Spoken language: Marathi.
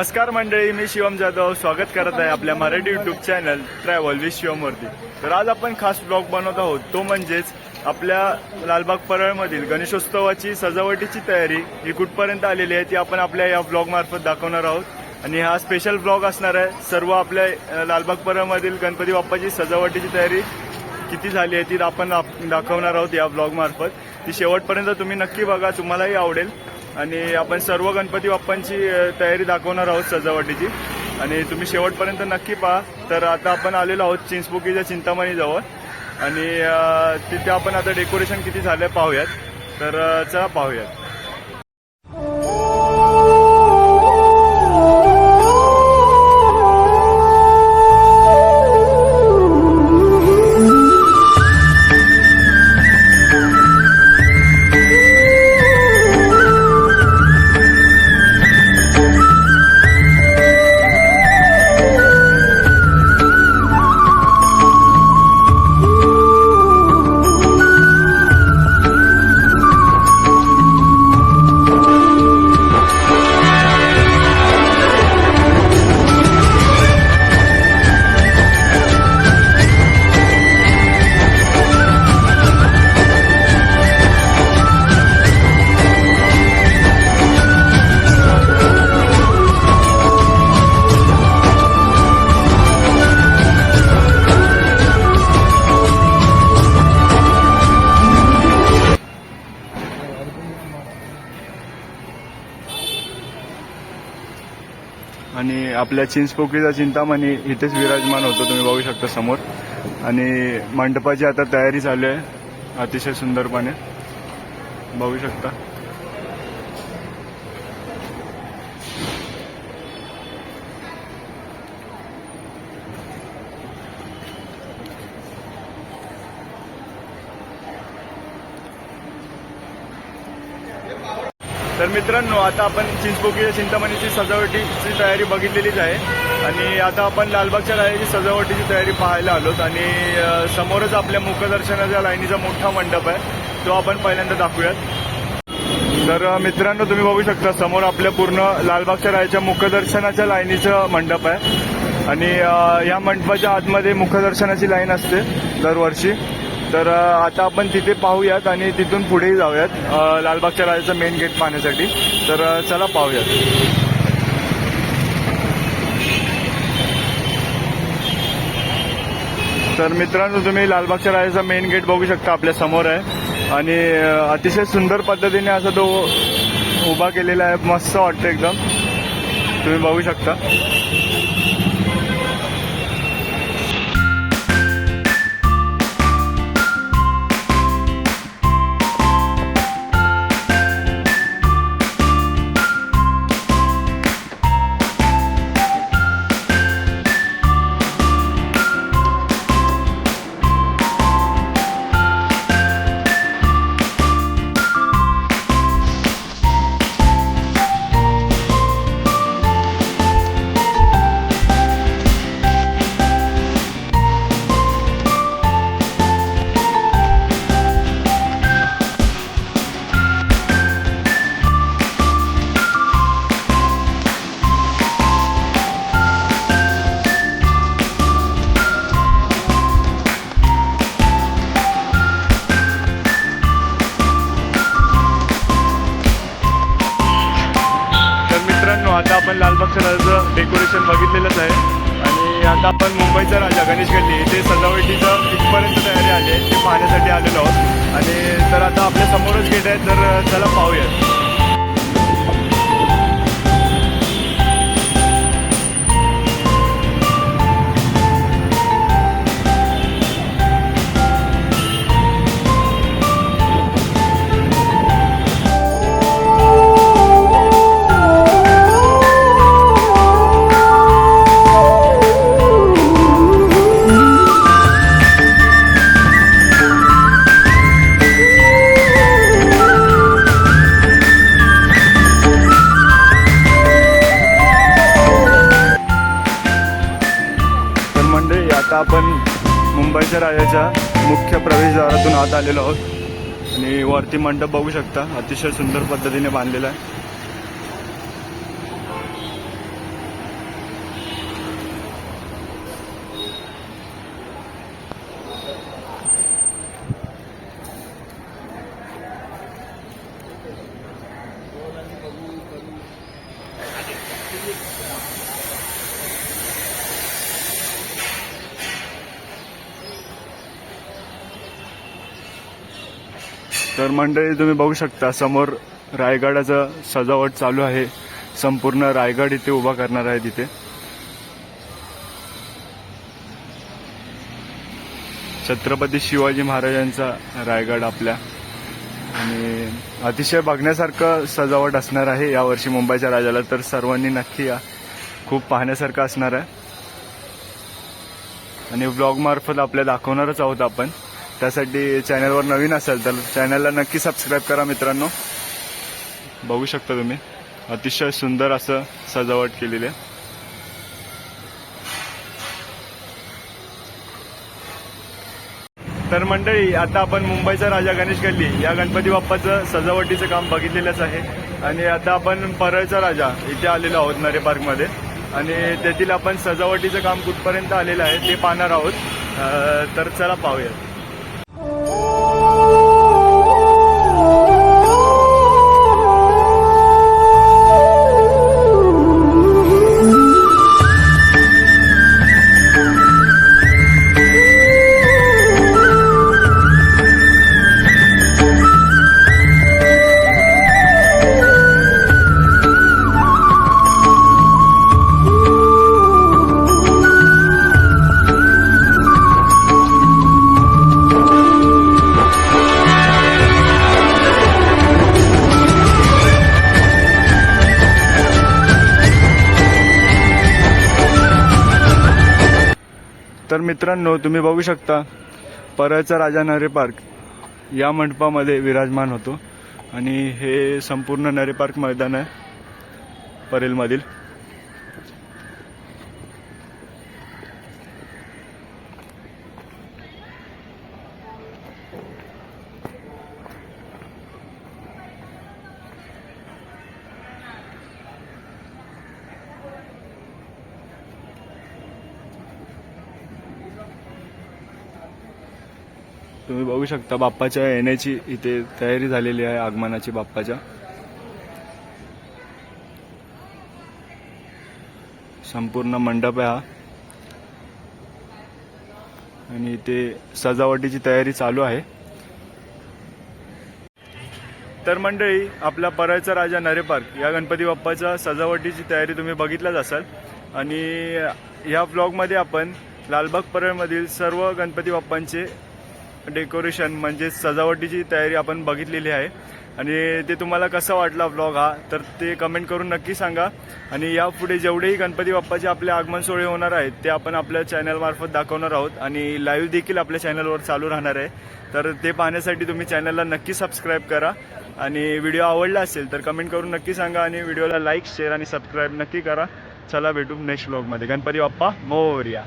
नमस्कार मंडळी मी शिवम जाधव. स्वागत करत आहे आपल्या Marathi YouTube channel travel with शिवमवरती. तर आज आपण खास ब्लॉग बनवत आहोत. तो म्हणजेच आपल्या लालबाग परळमधील गणेशोत्सवाची सजावटीची तयारी ही कुठपर्यंत आलेली आहे ती आपण आपल्या या ब्लॉग मार्फत दाखवणार आहोत. आणि हा स्पेशल ब्लॉग असणार आहे. सर्व आपल्या लालबाग परळमधील गणपती बाप्पाची सजावटीची तयारी किती झाली आहे ती आपण आप- दाखवणार आहोत या ब्लॉग मार्फत. ती शेवटपर्यंत तुम्ही नक्की बघा. तुम्हालाही आवडेल. आणि आपण सर्व गणपती बाप्पांची तयारी दाखवणार आहोत सजावटीची. आणि तुम्ही शेवटपर्यंत नक्की पहा. तर आता आपण आलेलो आहोत चिंचबुकीच्या चिंतामणीजवळ आणि तिथे आपण आता डेकोरेशन किती झालं पाहूयात. तर चला पाहूयात. आपल्या चिंचपोकीचा चिंतामणी इथेच विराजमान होतो तुम्ही बघू शकता समोर. आणि मंडपाची आता तयारी चालू आहे अतिशय सुंदरपणे. बघू शकता. तर मित्रांनो आता आपण चिंचपोकीच्या चिंतामणीची सजावटीची तयारी बघितलेलीच आहे. आणि आता आपण लालबागच्या राजाची सजावटीची तयारी पाहायला आलोत. आणि समोरच आपल्या मुखदर्शनाच्या लाईनीचा मोठा मंडप आहे. तो आपण पहिल्यांदा दाखवूयात. तर मित्रांनो तुम्ही बघू शकता समोर आपल्या पूर्ण लालबागच्या राजाच्या मुखदर्शनाच्या लाईनीचं मंडप आहे. आणि या मंडपाच्या आतमध्ये मुखदर्शनाची लाईन असते दरवर्षी. तर आता आपण तिथे पाहूयात आणि तिथून पुढेही जाऊयात. लालबागच्या राजाचं मेन गेट पाहण्यासाठी. तर चला पाहूयात. तर मित्रांनो तुम्ही लालबागच्या राजाचा मेन गेट बघू शकता आपल्यासमोर आहे. आणि अतिशय सुंदर पद्धतीने असा तो उभा केलेला आहे. मस्त वाटतं एकदम. तुम्ही बघू शकता. आपण मुंबईचा राजा गणेश गल्ली ते सजावटीचं इथपर्यंत तयारी आली आहे ते पाहण्यासाठी आलेलो आहोत. आणि तर आता आपल्या समोरच गेट आहे तर चला पाहूयात. मुख्य प्रवेशद्वारातून आत आलेलो आहोत. आणि वरती मंडप बघू शकता. अतिशय सुंदर पद्धतीने बांधलेला आहे. तर मंडळी तुम्ही बघू शकता समोर रायगडाचं सजावट चालू आहे. संपूर्ण रायगड इथे उभा करणार आहे तिथे. छत्रपती शिवाजी महाराजांचा रायगड आपल्या. आणि अतिशय बघण्यासारखं सजावट असणार आहे यावर्षी मुंबईच्या राजाला तर सर्वांनी नक्की या. खूप पाहण्यासारखं असणार आहे. आणि ब्लॉग मार्फत आपल्या दाखवणारच आहोत आपण. त्यासाठी चॅनलवर नवीन असेल तर चॅनलला नक्की सबस्क्राईब करा मित्रांनो. बघू शकता तुम्ही. अतिशय सुंदर असं सजावट केलेली आहे. तर मंडळी आता आपण मुंबईचा राजा गणेश गल्ली या गणपती बाप्पाचं सजावटीचं काम बघितलेलंच आहे. आणि आता आपण परळचा राजा इथे आलेलो आहोत नरे पार्कमध्ये. आणि तेथील आपण सजावटीचं काम कुठपर्यंत आलेलं आहे ते पाहणार आहोत. तर चला पाहूया मित्रांनो तुम्ही बघू शकता परळचा राजा नरे पार्क या मंडपामध्ये विराजमान होतो. आणि हे संपूर्ण नरे पार्क मैदान आहे परेलमधील. तुम्ही बघू शकता बाप्पाच्या येण्याची इथे तयारी झालेली आहे आगमनाची बाप्पाच्या. संपूर्ण मंडप आहे हा. आणि इथे सजावटीची तयारी चालू आहे. तर मंडळी आपला परळचा राजा नरे पार्क या गणपती बाप्पाच्या सजावटीची तयारी तुम्ही बघितलाच असाल. आणि ह्या ब्लॉगमध्ये आपण लालबाग परळमधील सर्व गणपती बाप्पांचे डेकोरेशन म्हणजे सजावटीची तयारी आपण बघितलेली आहे. आणि ते तुम्हाला कसा वाटला व्लॉग हा तर ते कमेंट करून नक्की सांगा. आणि यापुढे जेवढेही गणपती बाप्पाचे आपले आगमन सोहळे होणार आहेत ते आपण आपल्या चॅनलमार्फत दाखवणार आहोत. आणि लाईव्ह देखील आपल्या चॅनलवर चालू राहणार आहे. तर ते पाहण्यासाठी तुम्ही चॅनलला नक्की सबस्क्राईब करा. आणि व्हिडिओ आवडला असेल तर कमेंट करून नक्की सांगा. आणि व्हिडिओला लाईक शेअर आणि सबस्क्राईब नक्की करा. चला भेटू नेक्स्ट ब्लॉगमध्ये गणपती बाप्पा मोरिया.